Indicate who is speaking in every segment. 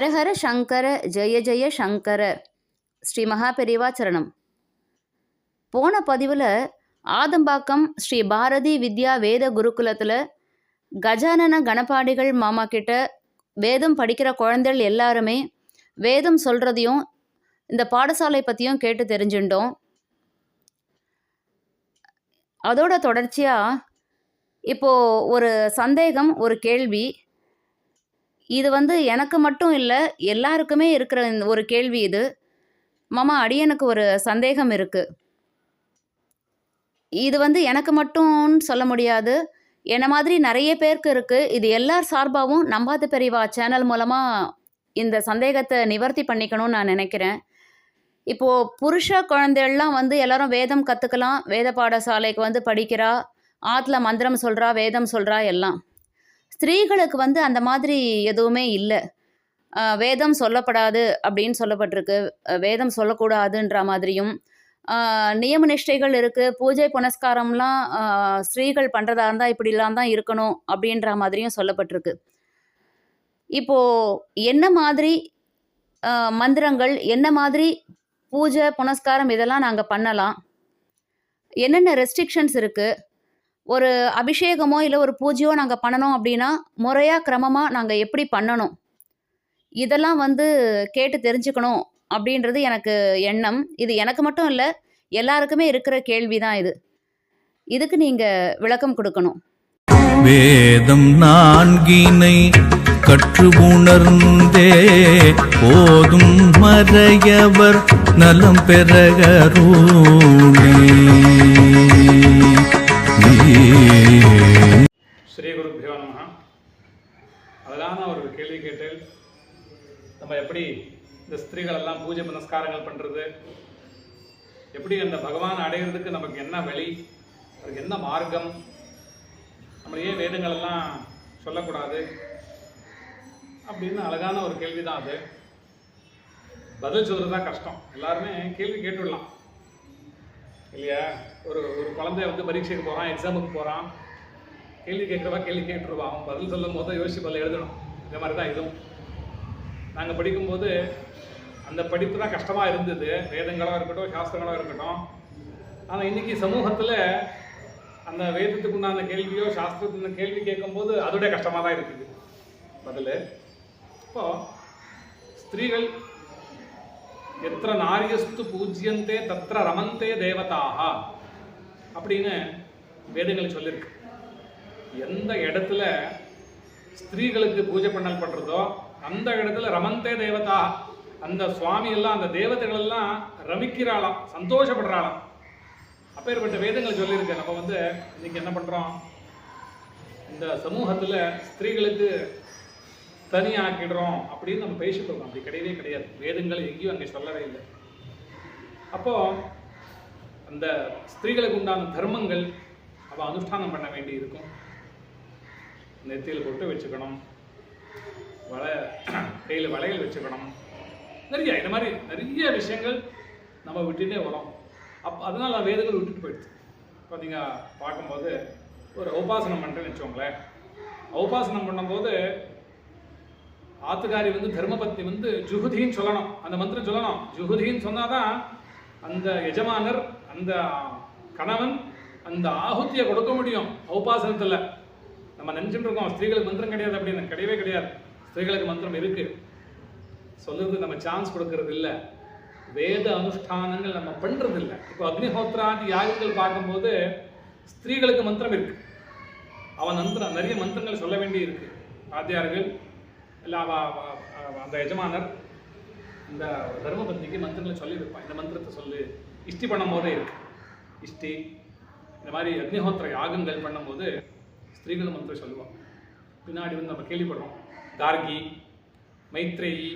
Speaker 1: ஹரஹர சங்கர ஜெய ஜெய சங்கர ஸ்ரீ மகாபெரிவா சரணம் போன பதிவில் ஆதம்பாக்கம் ஸ்ரீ பாரதி வித்யா வேத குருகுலத்தில் கஜானன கணபாடிகள் மாமா கிட்ட வேதம் படிக்கிற குழந்தைகள் எல்லாருமே வேதம் சொல்கிறதையும் இந்த பாடசாலை பற்றியும் கேட்டு தெரிஞ்சுட்டோம். அதோட தொடர்ச்சியாக இப்போது ஒரு சந்தேகம் ஒரு கேள்வி இது வந்து எனக்கு மட்டும் இல்லை எல்லாருக்குமே இருக்கிற ஒரு கேள்வி இது. மாமா அடியனுக்கு ஒரு சந்தேகம் இருக்குது இது வந்து எனக்கு மட்டும்னு சொல்ல முடியாது. என்ன மாதிரி நிறைய பேருக்கு இருக்குது இது எல்லார் சார்பாகவும் நம்பாத பெரியவா சேனல் மூலமாக இந்த சந்தேகத்தை நிவர்த்தி பண்ணிக்கணும்னு நான் நினைக்கிறேன். இப்போது புருஷ குழந்தைகள்லாம் வந்து எல்லாரும் வேதம் கற்றுக்கலாம் வேத பாடசாலைக்கு வந்து படிக்கிறா. ஆற்றுல மந்திரம் சொல்கிறா வேதம் சொல்கிறா எல்லாம். ஸ்திரீகளுக்கு வந்து அந்த மாதிரி எதுவுமே இல்லை. வேதம் சொல்லப்படாது அப்படின்னு சொல்லப்பட்டிருக்கு. வேதம் சொல்லக்கூடாதுன்ற மாதிரியும் நியம நிஷ்டைகள் இருக்குது பூஜை புனஸ்காரம்லாம் ஸ்திரீகள் பண்ணுறதா இருந்தால் இப்படிலாம் தான் இருக்கணும் அப்படின்ற மாதிரியும் சொல்லப்பட்டிருக்கு. இப்போது என்ன மாதிரி மந்திரங்கள் என்ன மாதிரி பூஜை புனஸ்காரம் இதெல்லாம் நாங்கள் பண்ணலாம்? என்னென்ன ரெஸ்ட்ரிக்ஷன்ஸ் இருக்குது ஒரு அபிஷேகமோ இல்லை ஒரு பூஜையோ நாங்கள் பண்ணணும் அப்படின்னா முறையாக கிரமமாக நாங்கள் எப்படி பண்ணணும்? இதெல்லாம் வந்து கேட்டு தெரிஞ்சுக்கணும் அப்படின்றது எனக்கு எண்ணம். இது எனக்கு மட்டும் இல்லை எல்லாருக்குமே இருக்கிற கேள்வி தான் இது. இதுக்கு நீங்கள் விளக்கம் கொடுக்கணும்.
Speaker 2: வேதம் நான்கினை கற்று உணர்ந்தே போதும் மறையவர் நலம் பெறகரூணே
Speaker 3: ஸ்ரீ குருபியோ நம அதெல்லாம் ஒரு கேள்வி கேட்டேன். நம்ம எப்படி இந்த ஸ்திரீகள் எல்லாம் பூஜை புனஸ்காரங்கள் பண்ணுறது எப்படி அந்த பகவான் அடையிறதுக்கு நமக்கு என்ன வழி? அதுக்கு என்ன மார்க்கம்? நம்ம ஏன் வேதங்கள் எல்லாம் சொல்லக்கூடாது? அப்படின்னு அழகான ஒரு கேள்வி தான் அது. பதில் சொல்கிறது தான் கஷ்டம். எல்லாருமே கேள்வி கேட்டுடலாம். இல்லையா? ஒரு ஒரு குழந்தைய வந்து பரீட்சைக்கு போகிறான் எக்ஸாமுக்கு போகிறான் கேள்வி கேட்குறவா கேள்வி கேட்டுருவா. அவன் பதில் சொல்லும் போது யோசிச்சு பதில் எழுதணும். இந்த மாதிரி தான் இதுவும். நாங்கள் படிக்கும்போது அந்த படிப்பு தான் கஷ்டமாக இருந்தது. வேதங்களோ இருக்கட்டும் சாஸ்திரங்களோ இருக்கட்டும். ஆனால் இன்னைக்கு சமூகத்தில் அந்த வேதத்துக்கு உண்டான கேள்வியோ சாஸ்திரத்துக்கு கேள்வி கேட்கும்போது அதோட கஷ்டமாக தான் இருக்குது. பதில். இப்போது ஸ்திரீகள் எத்த நாரியஸ்து பூஜ்யந்தே தத்ர ரமந்தே தேவதாக அப்படின்னு வேதங்கள் சொல்லியிருக்கு எந்த இடத்துல ஸ்திரீகளுக்கு பூஜை பண்ணல் பண்ணுறதோ அந்த இடத்துல ரமந்தே தேவதா. அந்த சுவாமி எல்லாம் அந்த தேவதைகள் எல்லாம் ரமிக்கிறாளாம் சந்தோஷப்படுறாளாம். அப்பேற்பட்ட வேதங்கள் சொல்லியிருக்கு. நம்ம வந்து இன்னைக்கு என்ன பண்ணுறோம் இந்த சமூகத்தில் ஸ்திரீகளுக்கு தனியாக்கிடுறோம் அப்படின்னு நம்ம பேசிட்டு இருக்கோம். அப்படி கிடையவே கிடையாது. வேதங்கள் எங்கேயும் அங்கே சொல்லவே இல்லை. அப்போது அந்த ஸ்திரீகளுக்கு உண்டான தர்மங்கள் அவள் அனுஷ்டானம் பண்ண வேண்டி இருக்கும் நெத்தியில் பொட்டு வச்சுக்கணும். வளை கையில் வளையல் வச்சுக்கணும். நிறைய இந்த மாதிரி நிறைய விஷயங்கள் நம்ம விட்டுட்டே வரோம். அப் அதனால வேதங்கள் விட்டுட்டு போயிடுச்சு. இப்போ நீங்கள் பார்க்கும்போது ஒரு உபாசனம் பண்ணுறேன்னு வச்சுக்கோங்களேன். உபாசனம் பண்ணும்போது ஆத்துக்காரி வந்து தர்மபத்னி வந்து ஜுகுதின்னு சொல்லணும். அந்த மந்திரம் சொல்லணும். ஜுகுதின்னு சொன்னாதான் அந்த எஜமானர் அந்த கணவன் அந்த ஆகுத்தியை கொடுக்க முடியும். உபாசனத்தில் நம்ம நினச்சிட்டு இருக்கோம் ஸ்திரீகளுக்கு மந்திரம் கிடையாது அப்படின்னு. கிடையவே கிடையாது. ஸ்திரீகளுக்கு மந்திரம் இருக்கு. சொல்லுறது நம்ம சான்ஸ் கொடுக்கறது இல்லை வேத அனுஷ்டானங்கள் நம்ம பண்றது இல்லை இப்போ அக்னிஹோத்ராதி யாகங்கள் பார்க்கும்போது ஸ்திரீகளுக்கு மந்திரம் இருக்கு. அவன் மந்திரம் நிறைய மந்திரங்கள் சொல்ல வேண்டி இருக்கு. வாத்தியார்கள் இல்லை அந்த எஜமானர் இந்த தர்மபத்திக்கு மந்திரங்களை சொல்லியிருப்பான். இந்த மந்திரத்தை சொல்லு. இஷ்டி பண்ணும்போதே இருக்கு. இஷ்டி இந்த மாதிரி அக்னிஹோத்திர யாகங்கள் பண்ணும்போது ஸ்திரீகள் மந்திரம் சொல்லுவோம் பின்னாடி வந்து நம்ம கேள்விப்படுறோம். கார்கி மைத்ரேயி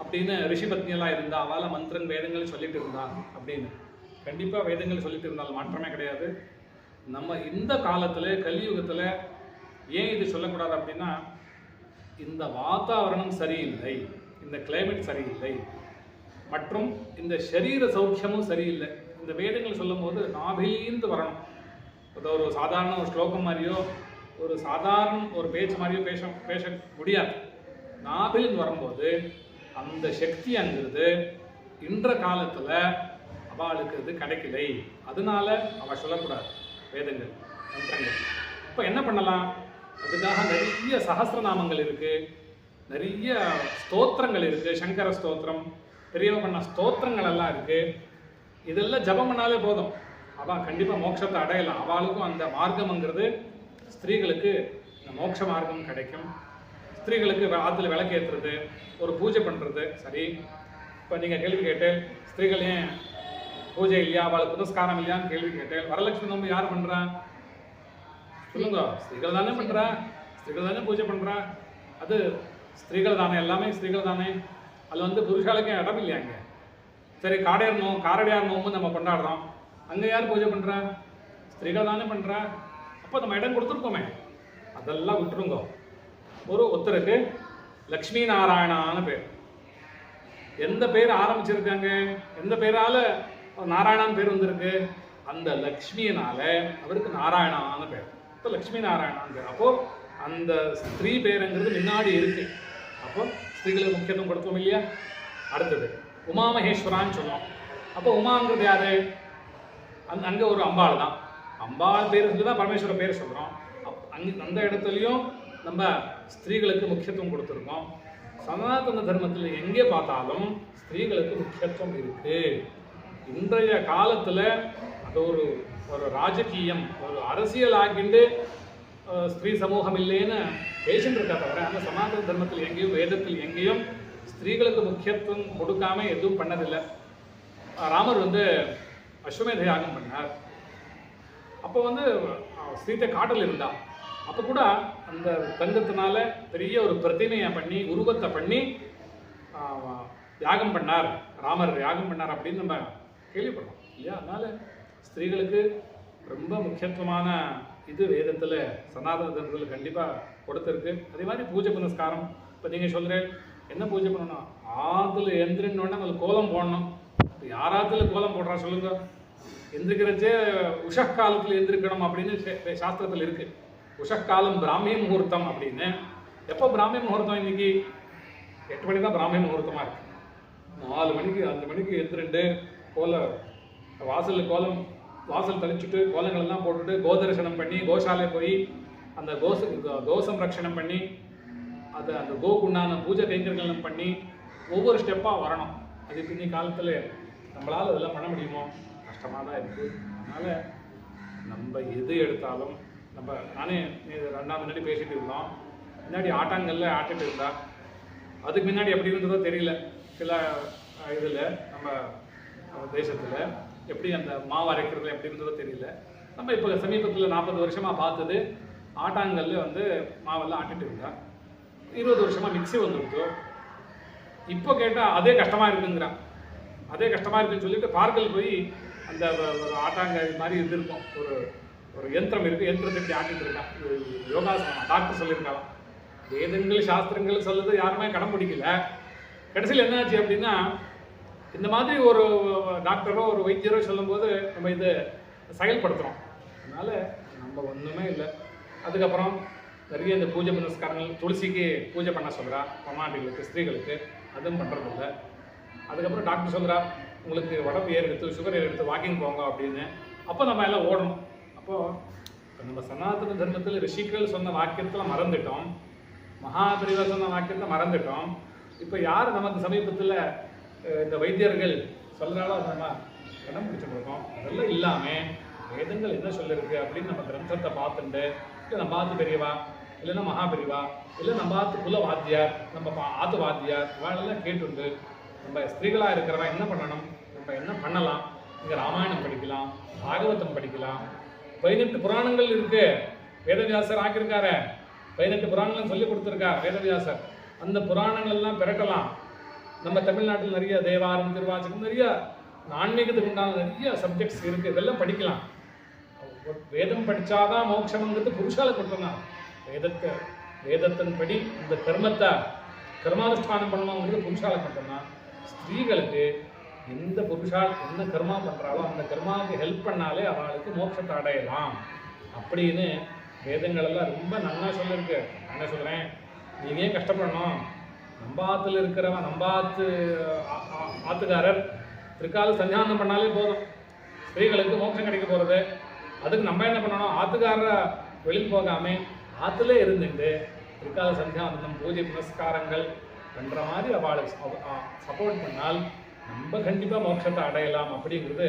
Speaker 3: அப்படின்னு ரிஷிபத்னியெல்லாம் இருந்தா அவளால் மந்திரன் வேதங்கள் சொல்லிட்டு இருந்தா அப்படின்னு. கண்டிப்பாக வேதங்கள் சொல்லிட்டு இருந்தால் மாற்றமே கிடையாது. நம்ம இந்த காலத்தில் கலியுகத்தில் ஏன் இது சொல்லக்கூடாது அப்படின்னா இந்த வாதாவரணம் சரியில்லை. இந்த கிளைமேட் சரியில்லை. மற்றும் இந்த சரீர சௌக்கியமும் சரியில்லை. இந்த வேதங்கள் சொல்லும்போது நாபிலேருந்து வரணும். அது ஒரு சாதாரண ஒரு ஸ்லோகம் மாதிரியோ ஒரு சாதாரண ஒரு பேச்சு மாதிரியோ பேச பேச முடியாது. நாபில்னு வரும்போது அந்த சக்தி அங்கிறது இன்ற காலத்தில் அவளுக்கு இது கிடைக்கலை. அதனால அவள் சொல்லக்கூடாது. வேதங்கள் மந்திரங்கள். இப்போ என்ன பண்ணலாம்? அதுக்காக நிறைய சகசிரநாமங்கள் இருக்குது நிறைய ஸ்தோத்திரங்கள் இருக்குது சங்கர ஸ்தோத்திரம் பெரியவ பண்ண ஸ்தோத்திரங்கள் எல்லாம் இருக்கு. இதெல்லாம் ஜபம் பண்ணாலே போதும். அவள் கண்டிப்பாக மோட்சத்தை அடையலாம். அவளுக்கும் அந்த மார்க்கம்ங்கிறது ஸ்திரீகளுக்கு இந்த மோட்ச மார்க்கம் கிடைக்கும். ஸ்திரீகளுக்கு ஆற்றுல விளக்கேற்றுறது ஒரு பூஜை பண்ணுறது சரி. இப்போ நீங்கள் கேள்வி கேட்டு ஸ்திரீகள் ஏன் பூஜை இல்லையா? அவளுக்கு புனஸ்காரம் இல்லையான்னு கேள்வி கேட்டேன். வரலட்சுமி நோம்பு யார் பண்ணுறா சொல்லுங்க. ஸ்திரீகள் தானே பண்ணுறா ஸ்திரீகள் தானே பூஜை பண்ணுறா அது ஸ்திரீகள் தானே எல்லாமே ஸ்திரீகள் தானே. அதில் வந்து புருஷாளுக்கு இடம் இல்லையாங்க சரி காடையார் நோ காரடையார் நோம்பு நம்ம கொண்டாடுறோம். அங்கே யார் பூஜை பண்ணுறா ஸ்திரீகள் தானே பண்ணுறா அப்போ நம்ம இடம் கொடுத்துருக்கோமே. அதெல்லாம் விட்டுருங்க. ஒரு ஒருத்தருக்கு லக்ஷ்மி நாராயணான்னு பேர். எந்த பேர் ஆரம்பிச்சிருக்காங்க எந்த பேரால நாராயணான்னு பேர் வந்திருக்கு? அந்த லக்ஷ்மியினால அவருக்கு நாராயணான்னு பேர். இப்போ லக்ஷ்மி நாராயணான்னு பேர். அப்போ அந்த ஸ்திரீ பேருங்கிறது முன்னாடி இருக்கு. ஸ்திரீகளுக்கு முக்கியத்துவம் கொடுத்தோம் இல்லையா அடுத்தது உமாமகேஸ்வரான்னு சொன்னோம் அப்போ உமாங்கிறது யாரு அந் அங்கே ஒரு அம்பாள் தான் அம்பாள் பேர் சொல்லி தான் பரமேஸ்வர பேர் சொல்கிறோம் அப் அங்கே அந்த இடத்துலையும் நம்ம ஸ்திரீகளுக்கு முக்கியத்துவம் கொடுத்துருக்கோம் சனாதன தர்மத்தில் எங்கே பார்த்தாலும் ஸ்திரீகளுக்கு முக்கியத்துவம் இருக்குது இன்றைய காலத்தில் அது ஒரு ஒரு ராஜகீயம் ஒரு அரசியல் ஆகிண்டு ஸ்திரீ சமூகம் இல்லைன்னு பேசிட்டு இருக்கா தவிர அந்த சனாதன தர்மத்தில் எங்கேயும் வேதத்தில் எங்கேயும் ஸ்திரீகளுக்கு முக்கியத்துவம் கொடுக்காம எதுவும் பண்ணதில்லை ராமர் வந்து அஸ்வமேத யாகம் பண்ணார் அப்போ வந்து சீத்தை காட்டில் இருந்தா அப்போ கூட அந்த தங்கத்தினால பெரிய ஒரு பிரதிமையை பண்ணி உருவத்தை பண்ணி யாகம் பண்ணார் ராமர் யாகம் பண்ணார் அப்படின்னு நம்ம கேள்விப்படுறோம் இல்லையா அதனால ஸ்திரீகளுக்கு ரொம்ப முக்கியத்துவமான இது வேதத்தில் சனாதன தர்மத்தில் கண்டிப்பாக கொடுத்துருக்கு. அதே மாதிரி பூஜை புனஸ்காரம். இப்போ நீங்கள் சொல்கிறேன் என்ன பூஜை பண்ணணும்? ஆற்றுல எந்திரன்னொடனே அதில் கோலம் போடணும். இப்போ யாராத்துல கோலம் போடுறா சொல்லுங்க. எந்திரிக்கிறச்சே உஷக் காலத்தில் எந்திரிக்கணும் அப்படின்னு சாஸ்திரத்தில் இருக்குது உஷக் காலம் பிராமிய முகூர்த்தம் அப்படின்னு. எப்போ பிராமிய முகூர்த்தம் இன்னைக்கு? எட்டு மணி தான் பிராமிய முகூர்த்தமாக இருக்குது நாலு மணிக்கு அஞ்சு மணிக்கு எந்திரண்டு கோல வாசலில் கோலம் வாசல் தெளிச்சுட்டு கோலங்கள் எல்லாம் போட்டுட்டு கோதரிசனம் பண்ணி கோஷாலை போய் அந்த கோச கோசம் ரட்சணம் பண்ணி அதை அந்த கோக்குண்டான பூஜை கைங்கரியங்கள் பண்ணி ஒவ்வொரு ஸ்டெப்பாக வரணும். அது பின்னி காலத்தில் நம்மளால் அதெல்லாம் பண்ண முடியுமோ? கஷ்டமாக தான் இருக்குது அதனால் நம்ம எது எடுத்தாலும் நம்ம நானே ரெண்டாம் முன்னாடி பேசிகிட்டு இருந்தோம். முன்னாடி ஆட்டாங்கல்ல ஆட்டிட்டு இருந்தா அதுக்கு முன்னாடி எப்படி இருந்ததோ தெரியல. சில இதில் நம்ம தேசத்தில் எப்படி அந்த மாவு அரைக்கிறது எப்படி இருந்ததோ தெரியல. நம்ம இப்போ சமீபத்தில் நாற்பது வருஷமாக பார்த்தது ஆட்டாங்கல்ல வந்து மாவெல்லாம் ஆட்டிட்டு இருந்தான் இருபது வருஷமாக மிக்ஸி வந்துருக்கு இப்போ கேட்டால் அதே கஷ்டமாக இருக்குங்கிறான். அதே கஷ்டமாக இருக்குன்னு சொல்லிட்டு பார்க்கல் போய் அந்த ஒரு ஆட்டாங்க இது மாதிரி இருந்திருக்கும். ஒரு ஒரு யந்திரம் இருக்குது யந்திரத்தை இப்படி ஆட்டிட்டு இருக்கான். யோகாசனம் டாக்டர் சொல்லியிருக்காலாம் வேதங்கள் சாஸ்திரங்கள் சொல்லுது யாருமே கடைப்பிடிக்கல கடைசியில் என்னாச்சு அப்படின்னா இந்த மாதிரி ஒரு டாக்டரோ ஒரு வைத்தியரோ சொல்லும்போது நம்ம இதை செயல்படுத்துகிறோம் அதனால் நம்ம ஒன்றுமே இல்லை. அதுக்கப்புறம் நிறைய இந்த பூஜை புனஸ்காரங்கள் துளசிக்கு பூஜை பண்ண சொல்கிறா பொம்மாட்டிகளுக்கு ஸ்திரீகளுக்கு அதுவும் பண்ணுறதில்ல அதுக்கப்புறம் டாக்டர் சொல்கிறா உங்களுக்கு உடம்பு ஏறு எடுத்து சுகர் ஏறு எடுத்து வாக்கிங் போங்க அப்படின்னு. அப்போ நம்ம எல்லாம் ஓடணும். அப்போது இப்போ நம்ம சனாதன தர்மத்தில் ரிஷிகள் சொன்ன வாக்கியத்தில் மறந்துட்டோம். மகாபிரிவர் சொன்ன வாக்கியத்தை மறந்துட்டோம். இப்போ யார் நமக்கு சமீபத்தில் இந்த வைத்தியர்கள் சொல்கிறாலும் அதை நம்ம இடம் பிடிச்சிருக்கோம் அதெல்லாம் இல்லாமல் வேதங்கள் என்ன சொல்லிருக்கு அப்படின்னு நம்ம கிரந்தத்தை பார்த்துட்டு இல்லை நம்ம பார்த்து பெரியவா இல்லைன்னா மகாபெரிவா இல்லை நம்ம பார்த்து குல வாத்தியார் நம்ம பா- ஆத்து வாத்தியார் இவாளெல்லாம் கேட்டுண்டு நம்ம ஸ்திரீகளாக இருக்கிறவன் என்ன பண்ணணும்? நம்ம என்ன பண்ணலாம்? இங்கே ராமாயணம் படிக்கலாம் பாகவதம் படிக்கலாம். பதினெட்டு புராணங்கள் இருக்கு. வேதவியாசர் ஆக்கியிருக்காரு. பதினெட்டு புராணங்கள் சொல்லி கொடுத்துருக்கா வேதவியாசர். அந்த புராணங்கள் எல்லாம் பிறக்கலாம் நம்ம தமிழ்நாட்டில் நிறைய தேவாரம் திருவாச்சகம் நிறைய ஆன்மீகத்துக்கு உண்டான நிறைய சப்ஜெக்ட்ஸ் இருக்குது இதெல்லாம் படிக்கலாம். வேதம் படித்தாதான் மோட்சம்ங்கிறது புருஷால கொடுத்தோம்னா வேதத்தை வேதத்தின் படி இந்த கர்மத்தை கர்மானுஷ்டானம் பண்ணணுங்கிறது புருஷால மட்டும்தான். ஸ்திரீகளுக்கு எந்த புருஷால் என்ன கர்மா பண்ணுறாலோ அந்த கர்மாவுக்கு ஹெல்ப் பண்ணாலே அவளுக்கு மோட்சத்தை அடையலாம். அப்படின்னு வேதங்களெல்லாம் ரொம்ப நல்லா சொல்லியிருக்கு நான் என்ன சொல்கிறேன் நீங்க ஏன் கஷ்டப்படணும்? நம்ம இருக்கிறவன் நம்ம ஆத்துக்காரர். திருக்கால சந்தியானம் பண்ணாலே போதும். ஸ்திரீகளுக்கு மோட்சம் கிடைக்க போகிறது அதுக்கு நம்ம என்ன பண்ணணும்? ஆத்துக்காரரை வெளியில் போகாமல் ஆற்றுல இருந்துட்டு திருக்கால சந்தியானந்தம் பூஜை புனஸ்காரங்கள் பண்ணுற மாதிரி அவளுக்கு சப்போர்ட் பண்ணால் நம்ம கண்டிப்பாக மோட்சத்தை அடையலாம் அப்படிங்கிறது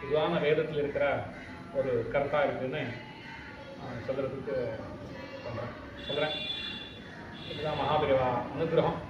Speaker 3: பொதுவான வேதத்தில் இருக்கிற ஒரு கருத்தாக இருக்குதுன்னு சொல்கிறதுக்கு சொல்கிறேன் சொல்கிறேன் महाप्रवाह अनुग्रह